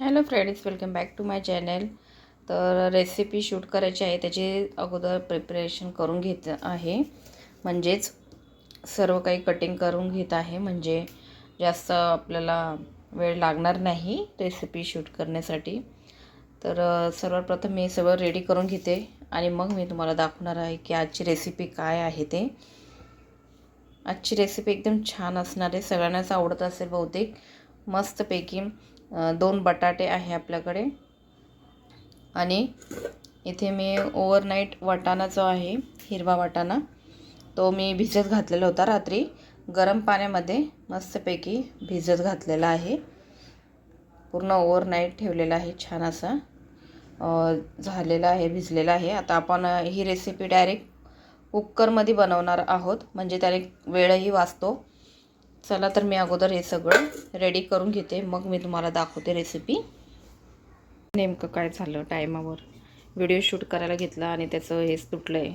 Hello friends welcome back to my channel. तर recipe shoot करायची आहे त्याची अगोदर प्रिपरेशन करून घेत आहे. म्हणजेच सर्व काही कटिंग करून घेत आहे म्हणजे जास्त आपल्याला वेळ लागणार नाही रेसिपी शूट करण्यासाठी. तर सर्वप्रथम मी सगळं रेडी करून घेते आणि मग मी तुम्हाला दाखवणार आहे की आजची रेसिपी काय आहे ते. आजची रेसिपी एकदम छान असणार आहे सगळ्यांनाच आवडत असेल बहुतेक. मस्तपैकी दोन बटाटे आहे आपल्याकडे. आणि इथे मी ओव्हरनाईट वाटाणा जो आहे हिरवा वाटाणा तो मी भिजत घातलेला होता रात्री. गरम पाण्यामध्ये मस्तपैकी भिजत घातलेला आहे. पूर्ण ओव्हरनाईट ठेवलेला आहे छान असा झालेला आहे भिजलेला आहे. आता आपण ही रेसिपी डायरेक्ट कुकरमध्ये बनवणार आहोत. म्हणजे त्याने वेळही वाचतो. चला तर मी अगोदर हे सगळं रेडी करून घेते. मग मी तुम्हाला दाखवते रेसिपी नेमकं काय झालं टायमावर व्हिडिओ शूट करायला घेतला आणि त्याचं हेच तुटलं आहे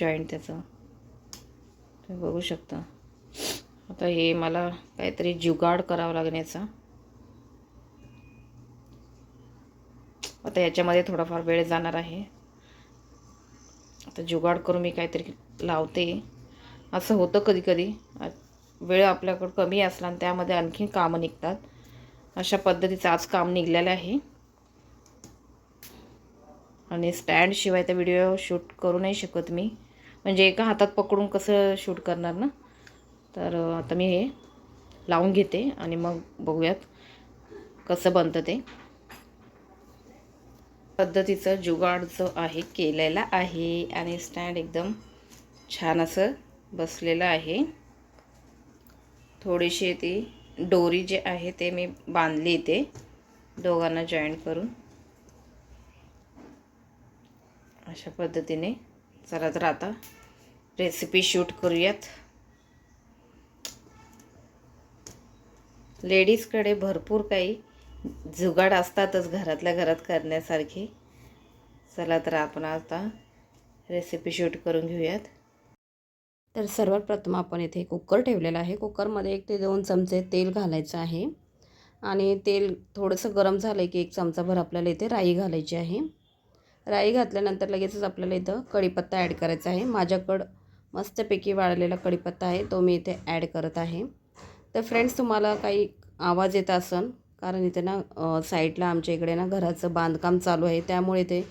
जॉईंट त्याचं. तुम्ही बघू शकता. आता हे मला काहीतरी जुगाड करावं लागण्याचा. आता याच्यामध्ये थोडाफार वेळ जाणार आहे. आता जुगाड करून मी काहीतरी लावते. असं होतं कधी कधी वेळ आपल्याकडं कमी असला आणि त्यामध्ये आणखी कामं निघतात. अशा पद्धतीचं आज काम निघलेलं आहे. आणि स्टँडशिवाय तर व्हिडिओ शूट करू नाही शकत मी. म्हणजे एका हातात पकडून कसं शूट करणार ना? तर आता मी हे लावून घेते आणि मग बघूयात कसं बनतं ते. पद्धतीचं जुगाड जो आहे केलेला आहे आणि स्टँड एकदम छान असं बसलेलं आहे. थोडीशी ती डोरी जे आहे ते मी बांधली इथे. दोघांना जॉईंट करून. अशा पद्धतीने. चला तर आता रेसिपी शूट करूयात. लेडीजकडे भरपूर काही जुगाड असतातच घरातल्या घरात करण्यासारखे. चला तर आपण आता रेसिपी शूट करून घेऊयात. तर सर्वात प्रथम आपण इथे कुकर ठेवलेला आहे. कुकरमध्ये एक ते दोन चमचे तेल घालायचं आहे. आणि तेल थोडंसं गरम झालं की एक चमचाभर आपल्याला इथे राई घालायची आहे. राई घातल्यानंतर लगेचच आपल्याला इथं कढीपत्ता ॲड करायचा आहे. माझ्याकडं मस्तपैकी वाळलेला कढीपत्ता आहे तो मी इथे ॲड करत आहे. तर फ्रेंड्स तुम्हाला काही आवाज येत असन कारण इथे ना साईडला आमच्या इकडे ना घराचं बांधकाम चालू आहे. त्यामुळे ते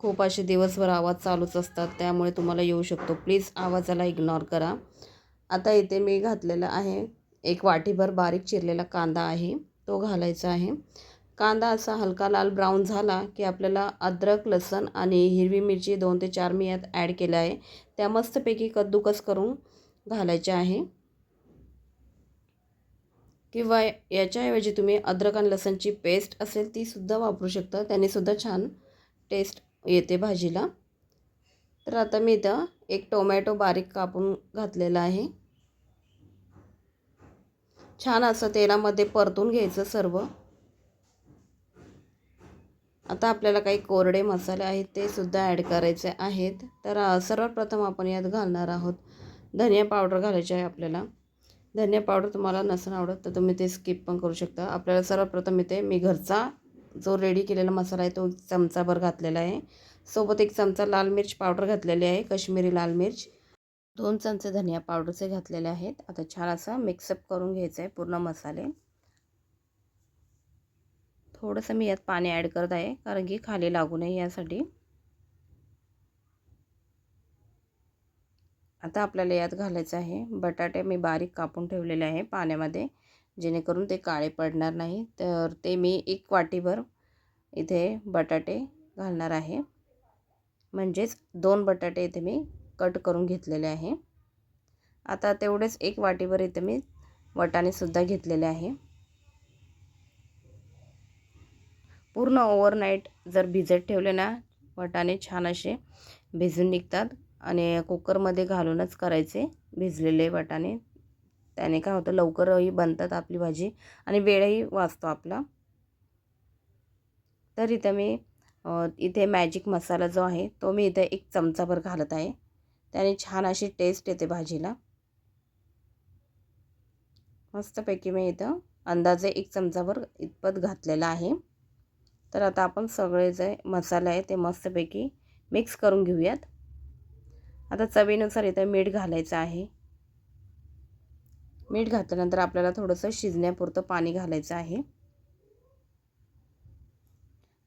खूप असे दिवसभर आवाज चालूच असतात त्यामुळे तुम्हाला येऊ शकतो. प्लीज आवाजाला इग्नोर करा. आता इथे मी घातलेला आहे एक वाटीभर बारीक चिरलेला कांदा आहे तो घालायचा आहे. कांदा असा हलका लाल ब्राऊन झाला की आपल्याला अद्रक लसण आणि हिरवी मिरची दोन ते चार मी यात ॲड केल्या आहे. त्या मस्तपैकी कद्दूकस करून घालायचे आहे. किंवा याच्याऐवजी तुम्ही अद्रक आणि लसणची पेस्ट असेल तीसुद्धा वापरू शकता. त्यानेसुद्धा छान टेस्ट येते भाजीला. तर आता मी इथं एक टोमॅटो बारीक कापून घातलेला आहे. छान असं तेलामध्ये परतून घ्यायचं सर्व. आता आपल्याला काही कोरडे मसाले आहेत ते सुद्धा ॲड करायचे आहेत. तर सर्वप्रथम आपण यात घालणार आहोत धनिया पावडर घालायची आहे आपल्याला. धनिया पावडर तुम्हाला नसेल आवडत तर तुम्ही ते स्किप पण करू शकता. आपल्याला सर्वप्रथम इथे मी घरचा जो रेडी केलेला मसाला आहे तो एक चमचाभर घातलेला आहे. सोबत एक चमचा लाल मिर्च पावडर घातलेली आहे कश्मीरी लाल मिर्च. दोन चमचे धनिया पावडरचे घातलेले आहेत. आता छान असं मिक्सअप करून घ्यायचं आहे पूर्ण मसाले. थोडंसं मी यात पाणी ॲड करत आहे कारण की खाली लागू नये यासाठी. आता आपल्याला यात घालायचं आहे. बटाटे मी बारीक कापून ठेवलेले आहे पाण्यामध्ये. जेणेकरून ते काळे पडणार नाही. तर ते मी एक वाटीभर इथे बटाटे घालणार आहे. म्हणजेच दोन बटाटे इथे मी कट करून घेतलेले आहे. आता तेवढेच एक वाटीभर इथे मी वटाणेसुद्धा घेतलेले आहे. पूर्ण ओव्हरनाईट जर भिजत ठेवले ना वटाणे छान असे भिजून निघतात. आणि कुकरमध्ये घालूनच करायचे भिजलेले वटाणे. त्याने काय होतं लवकरही बनतात आपली भाजी आणि वेळही वाचतो आपला. तर इथं मी इथे मॅजिक मसाला जो आहे तो मी इथे एक चमचाभर घालत आहे. त्याने छान अशी टेस्ट येते भाजीला. मस्तपैकी मी इथं अंदाजे एक चमचाभर इतपत घातलेला आहे. तर आता आपण सगळे जे मसाले आहे ते मस्तपैकी मिक्स करून घेऊयात. आता चवीनुसार इथं मीठ घालायचं आहे. मीठ घातल्यानंतर आपल्याला थोडंसं शिजण्यापुरतं पाणी घालायचं आहे.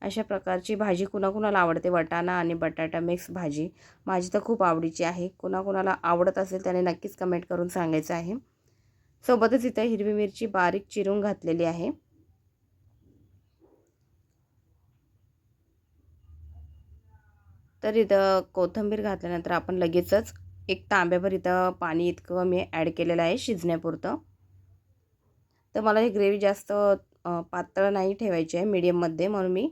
अशा प्रकारची भाजी कुणाकुणाला आवडते? वटाणा आणि बटाटा मिक्स भाजी. माझी तर खूप आवडीची आहे. कुणाकुणाला आवडत असेल त्याने नक्कीच कमेंट करून सांगायचं आहे. सोबतच इथं हिरवी मिरची बारीक चिरून घातलेली आहे. तर इथं कोथिंबीर घातल्यानंतर आपण लगेचच एक तांब्याभर इथं पाणी इतकं मी ॲड केलेलं आहे शिजण्यापुरतं. तर मला ही ग्रेव्ही जास्त पातळ नाही ठेवायची आहे मीडियममध्ये म्हणून मी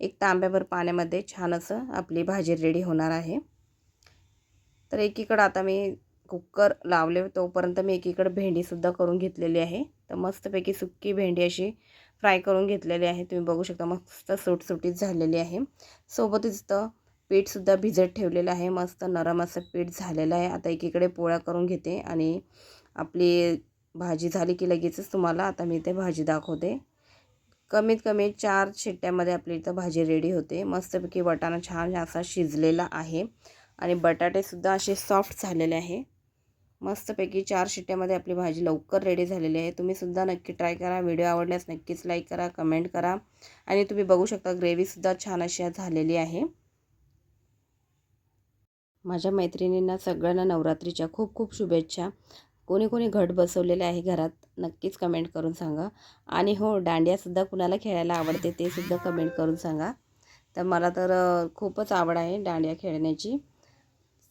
एक तांब्याभर पाण्यामध्ये छान असं आपली भाजी रेडी होणार आहे. तर एकीकडं आता मी कुकर लावले तोपर्यंत मी एकीकडं भेंडीसुद्धा करून घेतलेली आहे. तर मस्तपैकी सुक्की भेंडी अशी फ्राय करून घेतलेली आहे. तुम्ही बघू शकता मस्त सुटसुटीत झालेली आहे. सोबतच तर पीठसुद्धा भिजत ठेवलेलं आहे. मस्त नरम असं पीठ झालेलं आहे. आता एकीकडे पोळ्या करून घेते आणि आपली भाजी झाली की लगेचच तुम्हाला आता मी ते भाजी दाखवते. कमीत कमी चार शिट्ट्यामध्ये आपली इथं भाजी रेडी होते. मस्तपैकी वटाणा छान असा शिजलेला आहे आणि बटाटेसुद्धा असे सॉफ्ट झालेले आहे. मस्तपैकी चार शिट्ट्यामध्ये आपली भाजी लवकर रेडी झालेली आहे. तुम्हीसुद्धा नक्की ट्राय करा. व्हिडिओ आवडल्यास नक्कीच लाईक करा कमेंट करा आणि तुम्ही बघू शकता ग्रेव्हीसुद्धा छान अशी झालेली आहे. माझ्या मैत्रिणींना सगळ्यांना नवरात्रीच्या खूप खूप शुभेच्छा. कोणी कोणी घट बसवलेले आहे घरात नक्कीच कमेंट करून सांगा. आणि हो दांडियासुद्धा कुणाला खेळायला आवडते ते सुद्धा कमेंट करून सांगा. तर मला तर खूपच आवड आहे दांडिया खेळण्याची.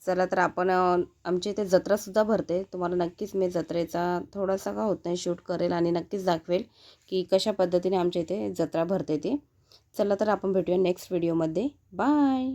चला तर आपण आमच्या इथे जत्रासुद्धा भरते. तुम्हाला नक्कीच मी जत्रेचा थोडासा का होत नाही शूट करेल आणि नक्कीच दाखवेल की कशा पद्धतीने आमच्या इथे जत्रा भरते ती. चला तर आपण भेटूया नेक्स्ट व्हिडिओमध्ये बाय